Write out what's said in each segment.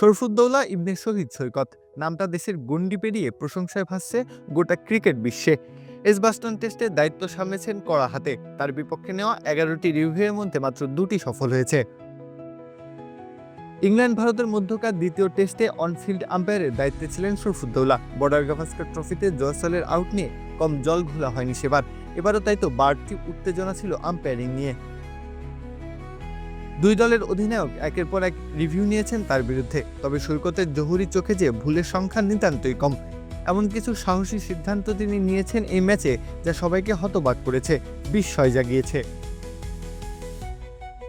শরফুদ্দৌলা ইবনে শহীদ সৈকত। নামটা দেশের গণ্ডি পেরিয়ে প্রশংসায় ভাসছে গোটা ক্রিকেট বিশ্বে। এসবাস্টন টেস্টে দায়িত্ব সামলেছেন কড়া হাতে তার বিপক্ষে নেওয়া এগারোটি রিভিউয়ের মধ্যে মাত্র দুটি সফল হয়েছে। ইংল্যান্ড, ভারতের মধ্যকার দ্বিতীয় টেস্টে অনফিল্ড আম্পায়ারের দায়িত্বে ছিলেন শরফুদ্দৌলা বর্ডার গাভাস্কার ট্রফিতে জয়সলের আউট নিয়ে কম জল ঘোলা হয়নি সেবার। এবারও তাই তো বাড়তি উত্তেজনা ছিল আম্পায়ারিং নিয়ে। দুই দলের অধিনায়ক একের পর এক রিভিউ নিয়েছেন তার বিরুদ্ধে, তবে সৈকতের জহুরি চোখে যে ভুলের সংখ্যা নিতান্তই কম। এমন কিছু সাহসী সিদ্ধান্ত তিনি নিয়েছেন এই ম্যাচে, যা সবাইকে হতবাক করেছে, বিস্ময় জাগিয়েছে।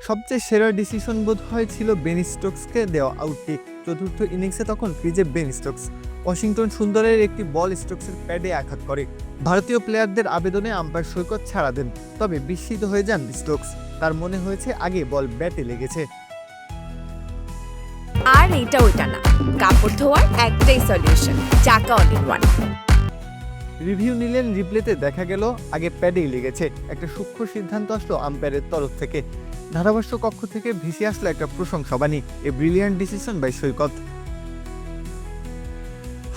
সবচেয়ে সেরা ডিসিশন বোধ হয় ছিল বেন স্টোকসকে দেওয়া আউটটি। চতুর্থ ইনিংসে তখন ক্রিজে বেন স্টোকস। ওয়াশিংটন সুন্দরের একটি বল স্টোকসের প্যাডে আঘাত করে। ভারতীয় প্লেয়ারদের আবেদনে আম্পায়ার সৈকত ছাড়া দেন তবে বিস্মিত হয়ে যান স্টোকস তার মনে হয়েছে আগে বল ব্যাটে লেগেছে। আর এটা ওইটা না কাপড় ধোয়ার একটাই সলিউশন চাকা অল ইন ওয়ান রিভিউ নিলেন রিপ্লেতে দেখা গেল আগে প্যাডেই লেগেছে একটা সূক্ষ্ম সিদ্ধান্ত আসলো আম্পায়ারের তরফ থেকে। ধারাভাষ্য কক্ষ থেকে ভেসে আসলো একটা প্রশংসাবাণী a brilliant decision by Saikat.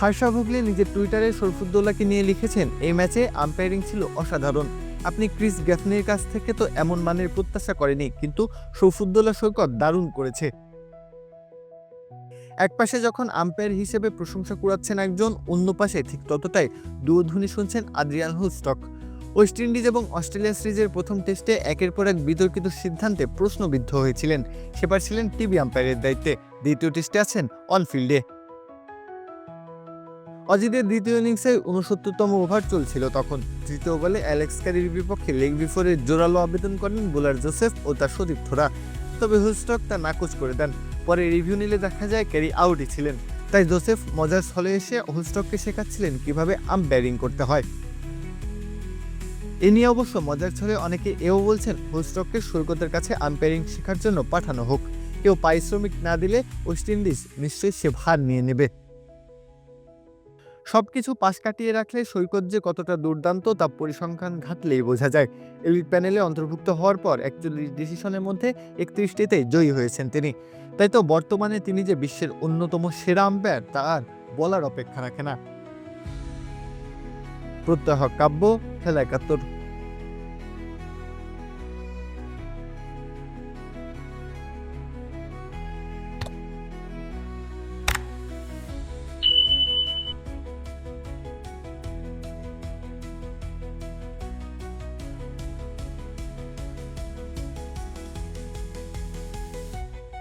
Harsha Bhogle নিজের টুইটারে শরফুদ্দৌলাকে নিয়ে লিখেছেন, এই ম্যাচে আম্পায়ারিং ছিল অসাধারণ। আপনি ক্রিস গ্যাফনের কাছ থেকে তো এমন মানের প্রত্যাশা করেনি কিন্তু শরফুদ্দৌলা সৈকত দারুণ করেছে। একপাশে যখন আম্পায়ার হিসেবে প্রশংসা কুড়াচ্ছেন একজন, অন্য পাশে ঠিক ততটাই দুধ্বনি শুনছেন আদ্রিয়ান হুস্টক ওয়েস্ট ইন্ডিজ এবং অস্ট্রেলিয়া সিরিজের প্রথম টেস্টে একের পর এক বিতর্কিত সিদ্ধান্তে প্রশ্নবিদ্ধ হয়েছিলেন। সেবার ছিলেন টিভি আম্পায়ারের দায়িত্বে। দ্বিতীয় টেস্টে আছেন অনফিল্ডে অজিতের দ্বিতীয় ইনিংসে উনসত্তরতম ওভার চলছিল তখন। তৃতীয় বলে অ্যালেক্স ক্যারির বিপক্ষে লেগ বিফোরের জোরালো আবেদন করেন বোলার জোসেফ ও তার সতীর্থরা। তবে হুস্টক তা নাকচ করে দেন। পরে রিভিউ নিলে দেখা যায় ক্যারি আউটই ছিলেন। তাই জোসেফ মজার স্থলে এসে হুস্টককে শেখাচ্ছিলেন কীভাবে আম্পায়ারিং করতে হয়। এ নিয়ে অবশ্য মজার ছলে অনেকে এও বলছেন হুস্টককে সৈকতের কাছে আম্পায়ারিং শেখার জন্য পাঠানো হোক। কেউ পারিশ্রমিক না দিলে ওয়েস্ট ইন্ডিজ নিশ্চয়ই সে ভার নিয়ে নেবে। সবকিছু পাশ কাটিয়ে রাখলে সৈকত যে কতটা দুর্দান্ত তা পরিসংখ্যান ঘাটলেই বোঝা যায়। এলিট প্যানেলে অন্তর্ভুক্ত হওয়ার পর একচল্লিশ ডিসিশনের মধ্যে একত্রিশটিতে জয়ী হয়েছেন তিনি। তাই তো বর্তমানে তিনি যে বিশ্বের অন্যতম সেরা আম্পায়ার, তা আর বলার অপেক্ষা রাখে না। প্রত্যহ কাব্য, খেলা একাত্তর।